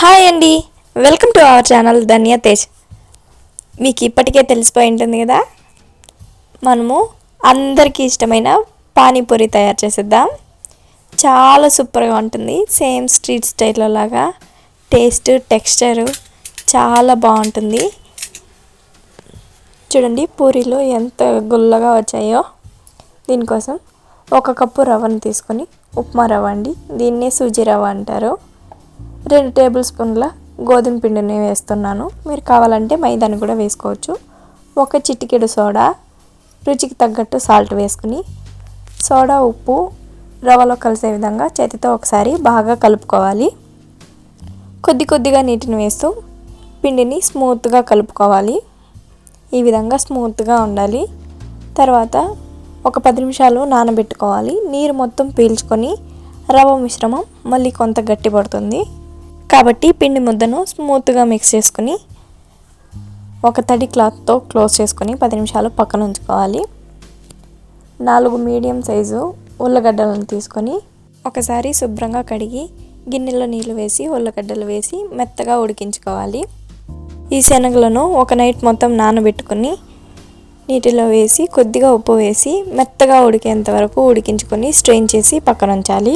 Hi అండి. Welcome to our channel Dhanya Tej. మీకు ఇప్పటికే తెలిసిపోయి ఉంటుంది కదా? మనము అందరికీ ఇష్టమైన పానీపూరి తయారు చేసేద్దాం. చాలా సూపర్గా ఉంటుంది. సేమ్ స్ట్రీట్ స్టైల్లో లాగా. టేస్ట్ టెక్స్చరు చాలా బాగుంటుంది. చూడండి పూరీలు ఎంత గుల్లగా వచ్చాయో. దీనికోసం ఒక కప్పు రవ్వను తీసుకొని ఉప్మా రవ్వ అండి. దీన్నే సూజీ రవ్వ అంటారు. రెండు టేబుల్ స్పూన్ల గోధుమ పిండిని వేస్తున్నాను. మీరు కావాలంటే మైదాని కూడా వేసుకోవచ్చు. ఒక చిటికెడు సోడా రుచికి తగ్గట్టు సాల్ట్ వేసుకుని సోడా ఉప్పు రవ్వలో కలిసే విధంగా చేతితో ఒకసారి బాగా కలుపుకోవాలి. కొద్ది కొద్దిగా నీటిని వేస్తూ పిండిని స్మూత్గా కలుపుకోవాలి. ఈ విధంగా స్మూత్గా ఉండాలి. తర్వాత ఒక పది నిమిషాలు నానబెట్టుకోవాలి. నీరు మొత్తం పీల్చుకొని రవ్వ మిశ్రమం మళ్ళీ కొంత గట్టి పడుతుంది. కాబట్టి పిండి ముద్దను స్మూత్గా మిక్స్ చేసుకుని ఒక తడి క్లాత్తో క్లోజ్ చేసుకొని పది నిమిషాలు పక్కన ఉంచుకోవాలి. నాలుగు మీడియం సైజు ఉల్లగడ్డలను తీసుకొని ఒకసారి శుభ్రంగా కడిగి గిన్నెలో నీళ్ళు వేసి ఉల్లగడ్డలు వేసి మెత్తగా ఉడికించుకోవాలి. ఈ శనగలను ఒక నైట్ మొత్తం నానబెట్టుకుని నీటిలో వేసి కొద్దిగా ఉప్పు వేసి మెత్తగా ఉడికేంత వరకు ఉడికించుకొని స్ట్రెయిన్ చేసి పక్కన ఉంచాలి.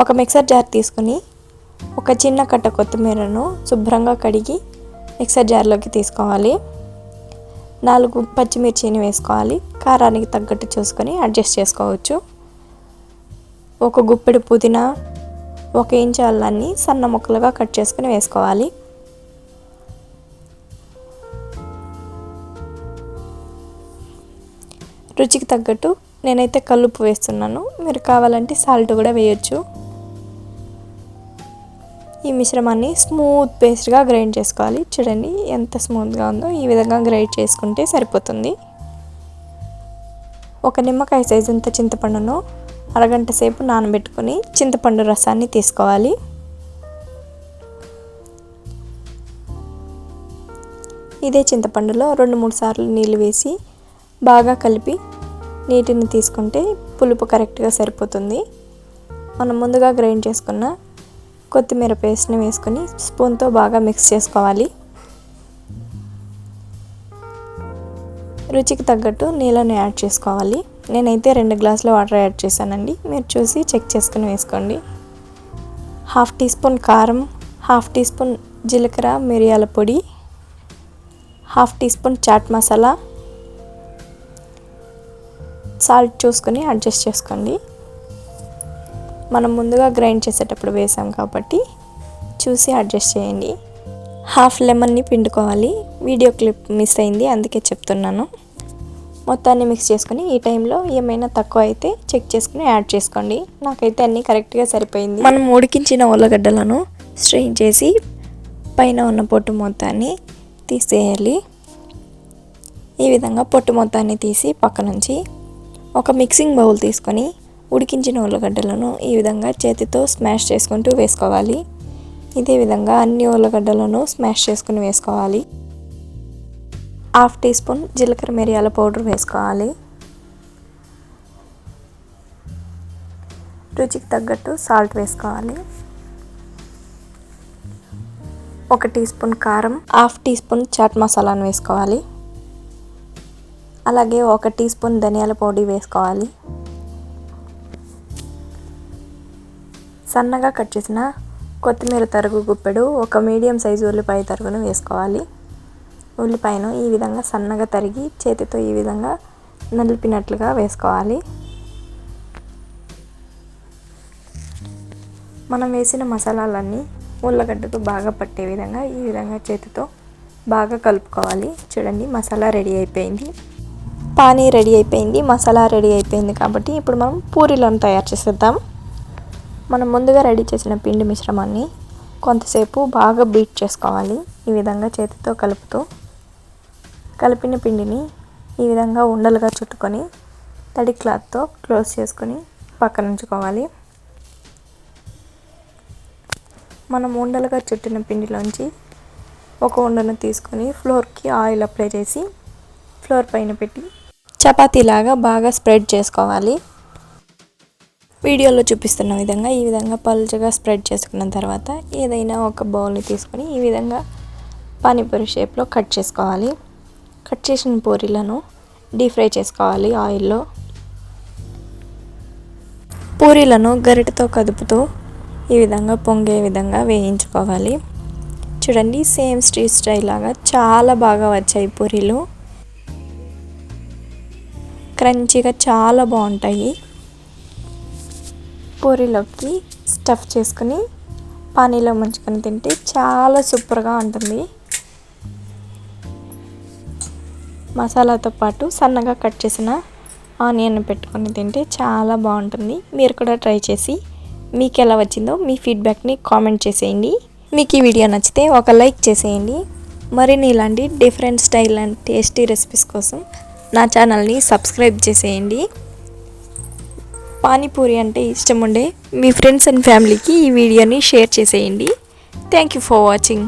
ఒక మిక్సర్ జార్ తీసుకుని ఒక చిన్న కట్ట కొత్తిమీరను శుభ్రంగా కడిగి మిక్సర్ జార్లోకి తీసుకోవాలి. నాలుగు పచ్చిమిర్చిని వేసుకోవాలి. కారానికి తగ్గట్టు చూసుకొని అడ్జస్ట్ చేసుకోవచ్చు. ఒక గుప్పెడు పుదీనా ఒక ఇంచు అల్లాన్ని సన్న ముక్కలుగా కట్ చేసుకుని వేసుకోవాలి. రుచికి తగ్గట్టు నేనైతే కల్లుప్పు వేస్తున్నాను. మీరు కావాలంటే సాల్ట్ కూడా వేయొచ్చు. ఈ మిశ్రమాన్ని స్మూత్ పేస్ట్గా గ్రైండ్ చేసుకోవాలి. చూడండి ఎంత స్మూత్గా ఉందో ఈ విధంగా గ్రైండ్ చేసుకుంటే సరిపోతుంది. ఒక నిమ్మకాయ సైజు అంత చింతపండును అరగంట సేపు నానబెట్టుకొని చింతపండు రసాన్ని తీసుకోవాలి. ఇదే చింతపండులో రెండు మూడు సార్లు నీళ్ళు వేసి బాగా కలిపి నీటిని తీసుకుంటే పులుపు కరెక్ట్గా సరిపోతుంది. మనం ముందుగా గ్రైండ్ చేసుకున్న కొత్తిమీర పేస్ట్ని వేసుకొని స్పూన్తో బాగా మిక్స్ చేసుకోవాలి. రుచికి తగ్గట్టు నీళ్ళని యాడ్ చేసుకోవాలి. నేనైతే రెండు గ్లాసుల వాటర్ యాడ్ చేశానండి. మీరు చూసి చెక్ చేసుకుని వేసుకోండి. హాఫ్ టీ స్పూన్ కారం హాఫ్ టీ స్పూన్ జీలకర్ర మిరియాల పొడి half teaspoon chaat masala salt చూసుకొని అడ్జస్ట్ చేసుకోండి. మనం ముందుగా గ్రైండ్ చేసేటప్పుడు వేసాం కాబట్టి చూసి అడ్జస్ట్ చేయండి. హాఫ్ లెమన్ని పిండుకోవాలి. వీడియో క్లిప్ మిస్ అయింది అందుకే చెప్తున్నాను. మొత్తాన్ని మిక్స్ చేసుకొని ఈ టైంలో ఏమైనా తక్కువ అయితే చెక్ చేసుకుని యాడ్ చేసుకోండి. నాకైతే అన్నీ కరెక్ట్గా సరిపోయింది. మనం ఉడికించిన ఉల్లగడ్డలను స్ట్రెయిన్ చేసి పైన ఉన్న పొట్టు మొత్తాన్ని తీసేయాలి. ఈ విధంగా పొట్టు మొత్తాన్ని తీసి పక్క నుంచి ఒక మిక్సింగ్ బౌల్ తీసుకొని ఉడికించిన ఉల్లగడ్డలను ఈ విధంగా చేతితో స్మాష్ చేసుకుంటూ వేసుకోవాలి. ఇదే విధంగా అన్ని ఉల్లగడ్డలను స్మాష్ చేసుకుని వేసుకోవాలి. హాఫ్ టీ స్పూన్ జీలకర్ర మిరియాల పౌడర్ వేసుకోవాలి. రుచికి తగ్గట్టు సాల్ట్ వేసుకోవాలి. ఒక టీ స్పూన్ కారం హాఫ్ టీ స్పూన్ చాట్ మసాలాను వేసుకోవాలి. అలాగే ఒక టీ స్పూన్ ధనియాల పొడి వేసుకోవాలి. సన్నగా కట్ చేసిన కొత్తిమీర తరుగు గుప్పెడు ఒక మీడియం సైజు ఉల్లిపాయ తరుగును వేసుకోవాలి. ఉల్లిపాయను ఈ విధంగా సన్నగా తరిగి చేతితో ఈ విధంగా నలిపినట్లుగా వేసుకోవాలి. మనం వేసిన మసాలాలన్నీ ఉల్లగడ్డకు బాగా పట్టే విధంగా ఈ విధంగా చేతితో బాగా కలుపుకోవాలి. చూడండి మసాలా రెడీ అయిపోయింది. పానీ రెడీ అయిపోయింది మసాలా రెడీ అయిపోయింది కాబట్టి ఇప్పుడు మనం పూరీలను తయారు చేసేద్దాం. మనం ముందుగా రెడీ చేసిన పిండి మిశ్రమాన్ని కొంతసేపు బాగా బీట్ చేసుకోవాలి. ఈ విధంగా చేతితో కలుపుతూ కలిపిన పిండిని ఈ విధంగా ఉండలుగా చుట్టుకొని తడి క్లాత్తో క్లోజ్ చేసుకొని పక్కన ఉంచుకోవాలి. మనం ఉండలుగా చుట్టిన పిండిలోంచి ఒక ఉండను తీసుకొని ఫ్లోర్కి ఆయిల్ అప్లై చేసి ఫ్లోర్ పైన పెట్టి చపాతీలాగా బాగా స్ప్రెడ్ చేసుకోవాలి. వీడియోలో చూపిస్తున్న విధంగా ఈ విధంగా పలుచగా స్ప్రెడ్ చేసుకున్న తర్వాత ఏదైనా ఒక బౌల్ని తీసుకొని ఈ విధంగా పానీపూరి షేప్లో కట్ చేసుకోవాలి. కట్ చేసిన పూరీలను డీప్ ఫ్రై చేసుకోవాలి ఆయిల్లో. పూరీలను గరిటతో కదుపుతూ ఈ విధంగా పొంగే విధంగా వేయించుకోవాలి. చూడండి సేమ్ స్ట్రీట్ స్టైల్ లాగా చాలా బాగా వచ్చాయి పూరీలు. క్రంచీగా చాలా బాగుంటాయి. పూరీలోకి స్టఫ్ చేసుకుని పానీలో ముంచుకొని తింటే చాలా సూపర్గా ఉంటుంది. మసాలాతో పాటు సన్నగా కట్ చేసిన ఆనియన్ పెట్టుకొని తింటే చాలా బాగుంటుంది. మీరు కూడా ట్రై చేసి మీకు ఎలా వచ్చిందో మీ ఫీడ్బ్యాక్ని కామెంట్ చేసేయండి. మీకు ఈ వీడియో నచ్చితే ఒక లైక్ చేసేయండి. మరిన్ని ఇలాంటి different style and tasty recipes కోసం నా ఛానల్ని సబ్స్క్రైబ్ చేసేయండి. పానీపూరి అంటే ఇష్టం ఉండే మీ ఫ్రెండ్స్ అండ్ ఫ్యామిలీకి ఈ వీడియోని షేర్ చేసేయండి. Thank you for watching